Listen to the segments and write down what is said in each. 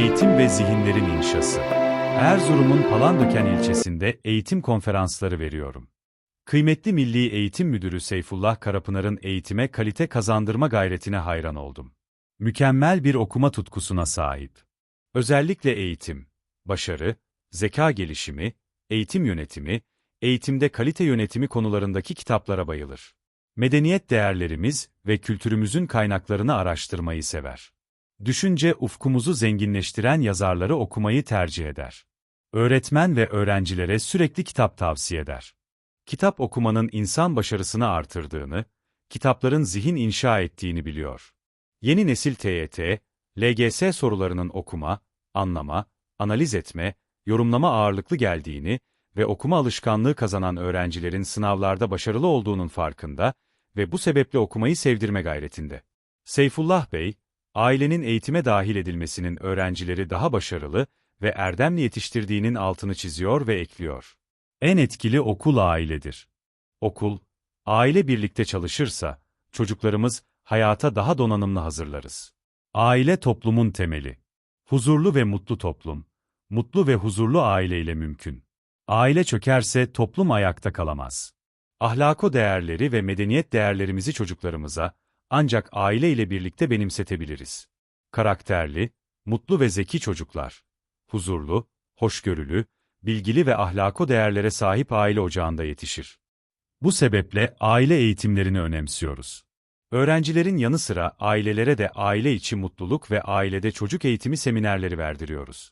Eğitim ve zihinlerin inşası. Erzurum'un Palandöken ilçesinde eğitim konferansları veriyorum. Kıymetli Milli Eğitim Müdürü Seyfullah Karapınar'ın eğitime kalite kazandırma gayretine hayran oldum. Mükemmel bir okuma tutkusuna sahip. Özellikle eğitim, başarı, zeka gelişimi, eğitim yönetimi, eğitimde kalite yönetimi konularındaki kitaplara bayılır. Medeniyet değerlerimiz ve kültürümüzün kaynaklarını araştırmayı sever. Düşünce ufkumuzu zenginleştiren yazarları okumayı tercih eder. Öğretmen ve öğrencilere sürekli kitap tavsiye eder. Kitap okumanın insan başarısını artırdığını, kitapların zihin inşa ettiğini biliyor. Yeni nesil TYT, LGS sorularının okuma, anlama, analiz etme, yorumlama ağırlıklı geldiğini ve okuma alışkanlığı kazanan öğrencilerin sınavlarda başarılı olduğunun farkında ve bu sebeple okumayı sevdirme gayretinde. Seyfullah Bey, ailenin eğitime dahil edilmesinin öğrencileri daha başarılı ve erdemli yetiştirdiğinin altını çiziyor ve ekliyor. En etkili okul ailedir. Okul, aile birlikte çalışırsa, çocuklarımız hayata daha donanımlı hazırlarız. Aile toplumun temeli. Huzurlu ve mutlu toplum, mutlu ve huzurlu aile ile mümkün. Aile çökerse toplum ayakta kalamaz. Ahlako değerleri ve medeniyet değerlerimizi çocuklarımıza ancak aile ile birlikte benimsetebiliriz. Karakterli, mutlu ve zeki çocuklar, huzurlu, hoşgörülü, bilgili ve ahlako değerlere sahip aile ocağında yetişir. Bu sebeple aile eğitimlerini önemsiyoruz. Öğrencilerin yanı sıra ailelere de aile içi mutluluk ve ailede çocuk eğitimi seminerleri verdiriyoruz.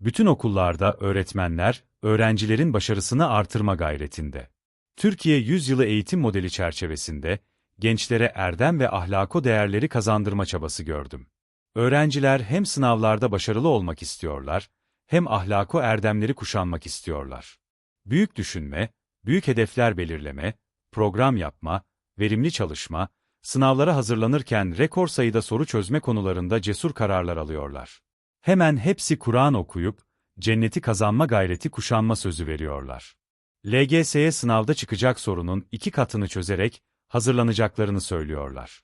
Bütün okullarda öğretmenler, öğrencilerin başarısını artırma gayretinde. Türkiye Yüzyılı Eğitim Modeli çerçevesinde, gençlere erdem ve ahlako değerleri kazandırma çabası gördüm. Öğrenciler hem sınavlarda başarılı olmak istiyorlar, hem ahlako erdemleri kuşanmak istiyorlar. Büyük düşünme, büyük hedefler belirleme, program yapma, verimli çalışma, sınavlara hazırlanırken rekor sayıda soru çözme konularında cesur kararlar alıyorlar. Hemen hepsi Kur'an okuyup, cenneti kazanma gayreti kuşanma sözü veriyorlar. LGS'ye sınavda çıkacak sorunun iki katını çözerek, hazırlanacaklarını söylüyorlar.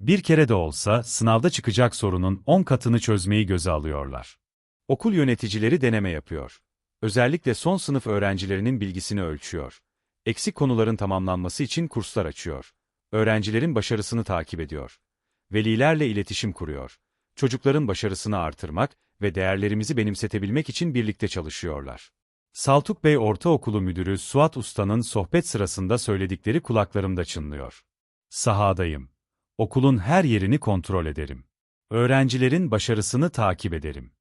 Bir kere de olsa sınavda çıkacak sorunun 10 katını çözmeyi göze alıyorlar. Okul yöneticileri deneme yapıyor. Özellikle son sınıf öğrencilerinin bilgisini ölçüyor. Eksik konuların tamamlanması için kurslar açıyor. Öğrencilerin başarısını takip ediyor. Velilerle iletişim kuruyor. Çocukların başarısını artırmak ve değerlerimizi benimsetebilmek için birlikte çalışıyorlar. Saltuk Bey Ortaokulu Müdürü Suat Usta'nın sohbet sırasında söyledikleri kulaklarımda çınlıyor. Sahadayım. Okulun her yerini kontrol ederim. Öğrencilerin başarısını takip ederim.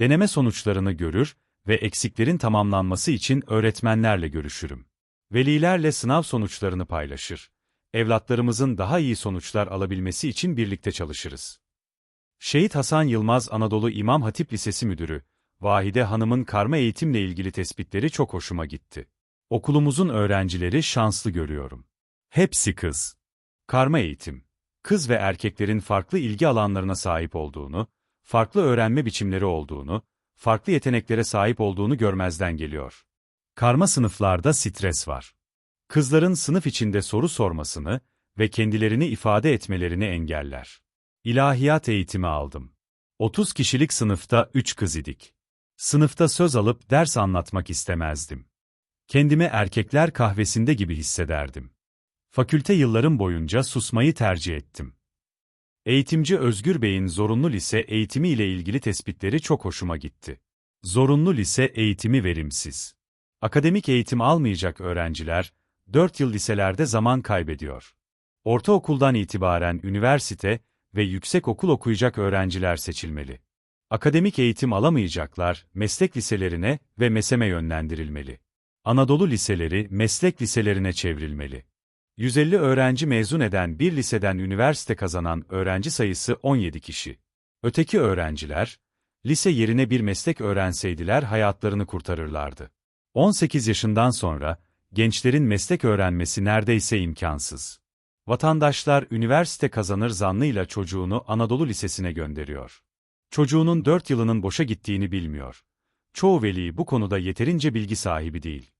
Deneme sonuçlarını görür ve eksiklerin tamamlanması için öğretmenlerle görüşürüm. Velilerle sınav sonuçlarını paylaşır. Evlatlarımızın daha iyi sonuçlar alabilmesi için birlikte çalışırız. Şehit Hasan Yılmaz Anadolu İmam Hatip Lisesi Müdürü, Vahide Hanım'ın karma eğitimle ilgili tespitleri çok hoşuma gitti. Okulumuzun öğrencileri şanslı görüyorum. Hepsi kız. Karma eğitim, kız ve erkeklerin farklı ilgi alanlarına sahip olduğunu, farklı öğrenme biçimleri olduğunu, farklı yeteneklere sahip olduğunu görmezden geliyor. Karma sınıflarda stres var. Kızların sınıf içinde soru sormasını ve kendilerini ifade etmelerini engeller. İlahiyat eğitimi aldım. 30 kişilik sınıfta 3 kız idik. Sınıfta söz alıp ders anlatmak istemezdim. Kendimi erkekler kahvesinde gibi hissederdim. Fakülte yıllarım boyunca susmayı tercih ettim. Eğitimci Özgür Bey'in zorunlu lise eğitimi ile ilgili tespitleri çok hoşuma gitti. Zorunlu lise eğitimi verimsiz. Akademik eğitim almayacak öğrenciler, 4 yıl liselerde zaman kaybediyor. Ortaokuldan itibaren üniversite ve yüksek okul okuyacak öğrenciler seçilmeli. Akademik eğitim alamayacaklar, meslek liselerine ve MESEM'e yönlendirilmeli. Anadolu liseleri meslek liselerine çevrilmeli. 150 öğrenci mezun eden bir liseden üniversite kazanan öğrenci sayısı 17 kişi. Öteki öğrenciler, lise yerine bir meslek öğrenseydiler hayatlarını kurtarırlardı. 18 yaşından sonra, gençlerin meslek öğrenmesi neredeyse imkansız. Vatandaşlar üniversite kazanır zannıyla çocuğunu Anadolu Lisesi'ne gönderiyor. Çocuğunun 4 yılının boşa gittiğini bilmiyor. Çoğu veli bu konuda yeterince bilgi sahibi değil.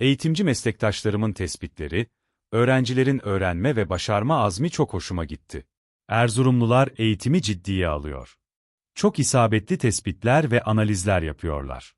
Eğitimci meslektaşlarımın tespitleri, öğrencilerin öğrenme ve başarma azmi çok hoşuma gitti. Erzurumlular eğitimi ciddiye alıyor. Çok isabetli tespitler ve analizler yapıyorlar.